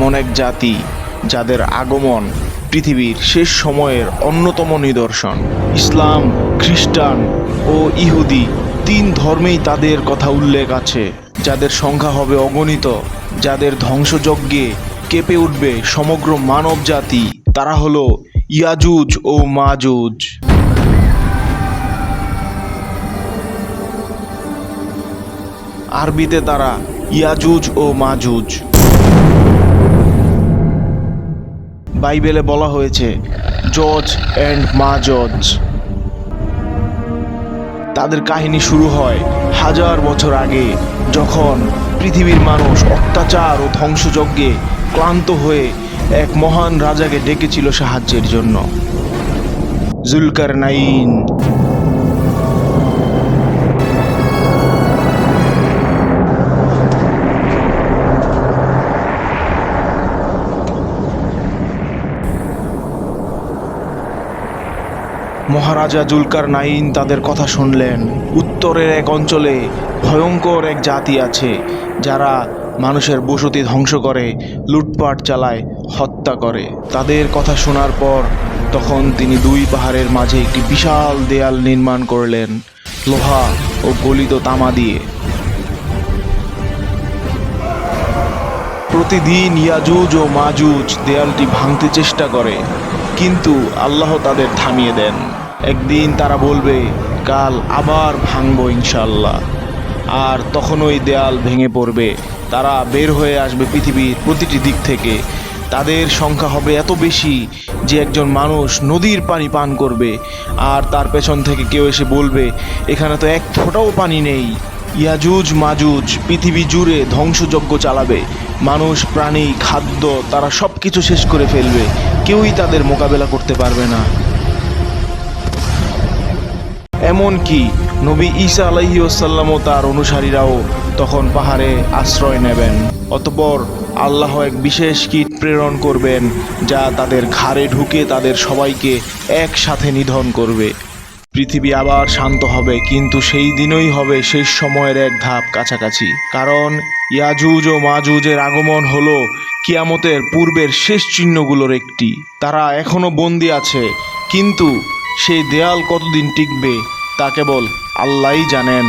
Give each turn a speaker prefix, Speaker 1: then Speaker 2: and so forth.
Speaker 1: এমন এক জাতি যাদের আগমন পৃথিবীর শেষ সময়ের অন্যতম নিদর্শন। ইসলাম, খ্রিস্টান ও ইহুদি তিন ধর্মেই তাদের কথা উল্লেখ আছে। যাদের সংখ্যা হবে অগণিত, যাদের ধ্বংসযজ্ঞে কেঁপে উঠবে সমগ্র মানব জাতি, তারা হলো ইয়াজুজ ও মাজুজ। আরবিতে তারা ইয়াজুজ ও মাজুজ। বাইবেলে বলা হয়েছে, জজ অ্যান্ড মা জজ তাদের কাহিনী শুরু হয় হাজার বছর আগে, যখন পৃথিবীর মানুষ অত্যাচার ও ধ্বংসযজ্ঞে ক্লান্ত হয়ে এক মহান রাজাকে ডেকেছিল সাহায্যের জন্য। জুলকার নাইন মহারাজা জুলকার নাইন তাদের কথা শুনলেন। উত্তরের এক অঞ্চলে ভয়ঙ্কর এক জাতি আছে, যারা মানুষের বসতি ধ্বংস করে, লুটপাট চালায়, হত্যা করে। তাদের কথা শোনার পর তখন তিনি দুই পাহাড়ের মাঝে একটি বিশাল দেয়াল নির্মাণ করলেন, লোহা ও গলিত তামা দিয়ে। প্রতিদিন ইয়াজুজ ও মাজুজ দেয়ালটি ভাঙতে চেষ্টা করে, কিন্তু আল্লাহ তাদের থামিয়ে দেন। একদিন তারা বলবে, কাল আবার ভাঙবো ইনশাল্লাহ আর তখন ওই দেয়াল ভেঙে পড়বে। তারা বের হয়ে আসবে পৃথিবীর প্রতিটি দিক থেকে। তাদের সংখ্যা হবে এত বেশি যে একজন মানুষ নদীর পানি পান করবে। আর তার পেছন থেকে কেউ এসে বলবে, এখানে তো এক ফোঁটাও পানি নেই। ইয়াজুজ মাজুজ, পৃথিবী জুড়ে ধ্বংসযজ্ঞ চালাবে। মানুষ, প্রাণী, খাদ্য, তারা সব কিছু শেষ করে ফেলবে। কেউই তাদের মোকাবেলা করতে পারবে না। এমনকি নবী ঈসা আলাইসাল্লাম ও তার অনুসারীরাও তখন পাহাড়ে আশ্রয় নেবেন। অতপর আল্লাহ এক বিশেষ কীট প্রেরণ করবেন, যা তাদের ঘাড়ে ঢুকে তাদের সবাইকে একসাথে নিধন করবে। পৃথিবী আবার শান্ত হবে, কিন্তু সেই দিনই হবে শেষ সময়ের এক ধাপ কাছাকাছি। কারণ ইয়াজুজ ও মাজুজের আগমন হল কিয়ামতের পূর্বের শেষ চিহ্নগুলোর একটি। তারা এখনও বন্দি আছে, কিন্তু সেই দেয়াল কতদিন টিকবে তা কেবল আল্লাহই জানেন।